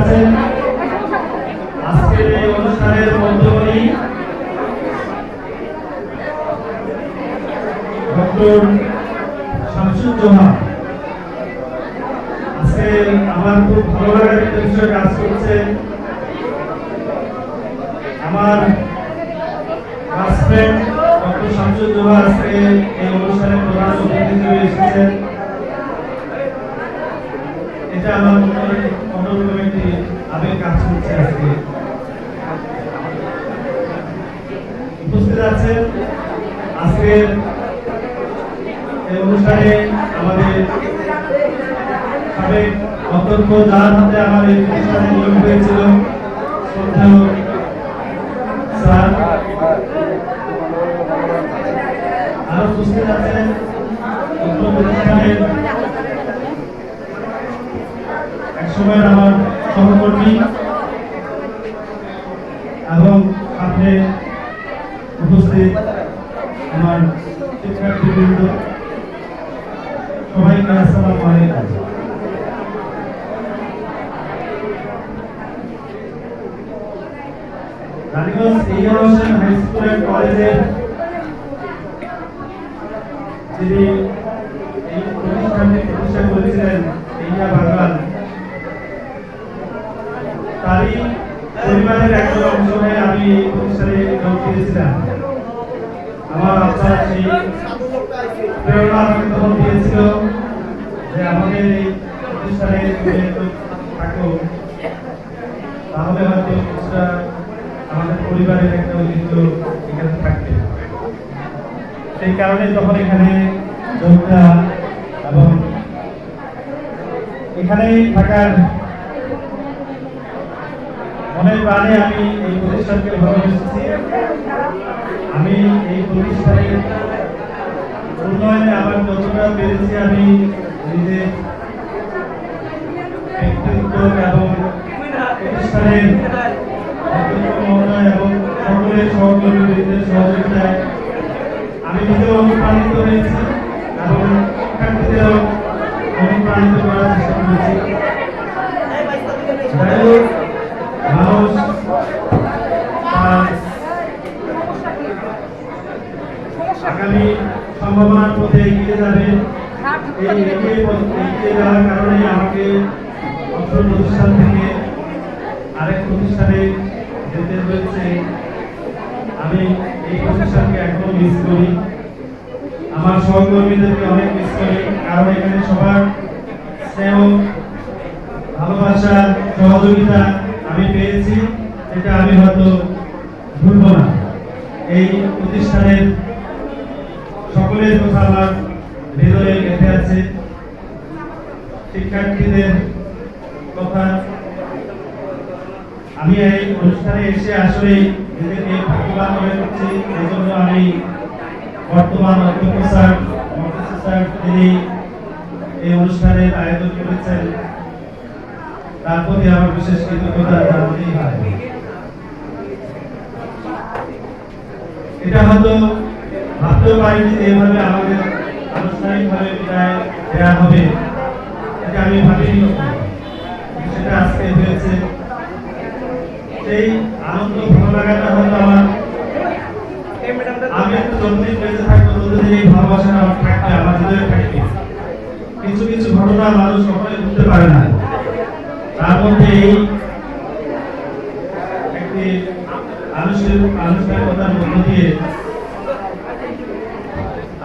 আছেন। আজকের এই অনুষ্ঠানের মধ্যমণি ডক্টর শামসুজ্জোহা আজকে আমার খুব ভালো লাগার একটা বিষয় কাজ করছে। আমার ক্লাসমেট ডক্টর শামসুজ্জোহা আজকে এই অনুষ্ঠানে প্রধান অতিথি হিসেবে এসেছেন। এটা আমার মনে অন্যরকম একটি আবেগ কাজ করছে আজকে উপস্থিত আছেন আজকের এই অনুষ্ঠানে আমাদের সাবেক অধ্যক্ষ যার হাতে আমার এই নিয়োগ হয়েছিল আরও উপস্থিত আছেন প্রতিষ্ঠানের একসময়ের আমার সহকর্মী। যিনি এই প্রতিষ্ঠানটি প্রতিষ্ঠা করেছিলেন ইয়া বাগান তারই পরিবারের একজন অংশ হয়ে আমি এই প্রতিষ্ঠানে যোগ দিয়েছিলাম। আমার আব্বা সেই প্রেরণা তখন দিয়েছিল যে আমাদের এই প্রতিষ্ঠানে থাকো, তাহলে হয়তো আমাদের পরিবারের একটা ঐতিহ্য এখানে থাকবে। সেই কারণে তখন এখানে এবং এখানেই থাকার মনের প্রাণে আমি এই প্রতিষ্ঠানকে ভালোবেসেছি আমি এই প্রতিষ্ঠানের উন্নয়নে আমার যতটা পেরেছি আমি নিজের ব্যক্তিত্ব এবং প্রতিষ্ঠানের মহোদয় এবং সকলের সহকর্মীদের সহযোগিতায় আমি নিজেও অনুপ্রাণিত হয়েছি। এবং শিক্ষার্থীদেরও অনুপ্রাণিত করার পথে এগিয়ে যাবে এই এগিয়ে যাওয়ার কারণে আমাকে অত্র প্রতিষ্ঠান থেকে আরেক প্রতিষ্ঠানে যেতে হয়েছে আমি এই প্রতিষ্ঠানকে এখনও মিস করি আমার সহকর্মীদেরকে অনেক মিস করি। কারণ এখানে সবার স্নেহ, ভালোবাসা, সহযোগিতা আমি পেয়েছি এটা আমি হয়তো ভুলব না। এই প্রতিষ্ঠানের সকলের কথা আমার হৃদয়ে গেঁথে আছে। শিক্ষার্থীদের কথা আমি এই অনুষ্ঠানে এসে আসলে নিজেকে ভাগ্যবান মনে করছি। এই জন্য আমি বর্তমান অধ্যক্ষ স্যার মহাশয় স্যার তিনি এই অনুষ্ঠানের আয়োজন করেছেন, তার প্রতি আমার বিশেষ কৃতজ্ঞতা জানাতেই হয়। এটা হয়তো ভাবতেও পারিনি যে এভাবে আমাদের আনুষ্ঠানিকভাবে বিদায় দেওয়া হবে। এটা আমি ভাবিনি। সেটা আজকে হয়েছে। সেই আনন্দ ভালো লাগাটা হয়তো আমার আমি কিছু কিছু ঘটনা মানুষ কখনোই বুঝতে পারে না। তার এই একটি আনুষ্ঠানিক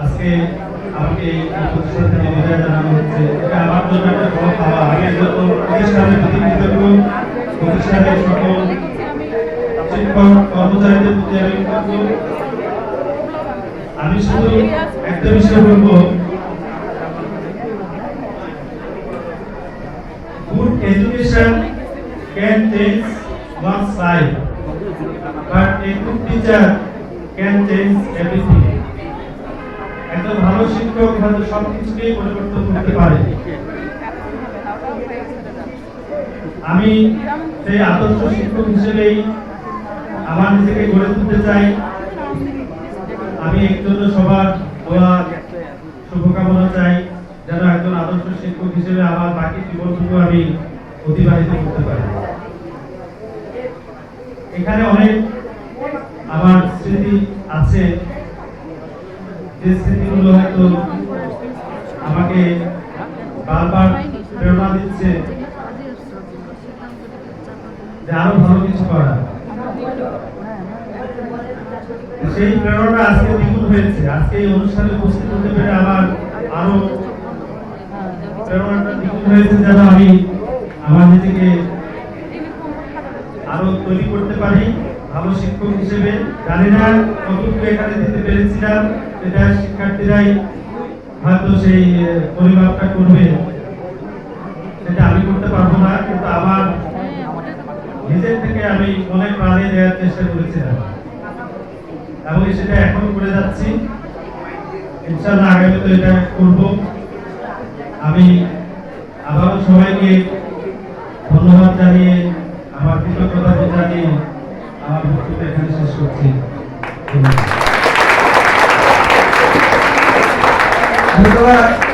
আজকে আমাকে আমার জন্য একটা বড় পাওয়া। আগে যত প্রতিষ্ঠানের কর্মচারীদের প্রতি আমি আমি একটা বিষয় বলব। Good education can change one's life, but a good teacher can change everything. একজন ভালো শিক্ষক হয়তো সবকিছুকেই পরিবর্তন করতে পারে। আমি সেই আদর্শ শিক্ষক হিসেবেই আমার নিজেকে গড়ে তুলতে চাই। আমি একজন সবার দোয়া, শুভকামনা চাই, যেন একজন আদর্শ শিক্ষক হিসেবে আমার বাকি জীবনটুকু আমি অতিবাহিত করতে পারি। এখানে অনেক আমার স্মৃতি আছে। যে স্মৃতিগুলো হয়তো আমাকে বারবার প্রেরণা দিচ্ছে, যে আরও ভালো কিছু করা সেই প্রেরণা আজকে দ্বিগুণ হয়েছে। আজকে এই অনুষ্ঠানে উপস্থিত হতে পেরে আমার আরও প্রেরণাটা দ্বিগুণ হয়েছে যেন আমি আমার নিজেকে আরও তৈরি করতে পারি। ভালো শিক্ষক হিসেবে জানি না কতটুকু এখানে দিতে পেরেছিলাম। এটা শিক্ষার্থীরাই হয়তো সেই পরিমাপটা করবে। সেটা আমি করতে পারব না, কিন্তু আমার নিজের থেকে আমি অনেক প্রাণে দেওয়ার চেষ্টা করেছিলাম। এবং সেটা এখন করে যাচ্ছি। ইনশাআল্লাহ আগামী তো এটা করব। আমি আবারও সবাইকে ধন্যবাদ জানিয়ে, আমার কৃতজ্ঞতা জানিয়ে আমার বক্তব্য এখানে শেষ করছি। ধন্যবাদ।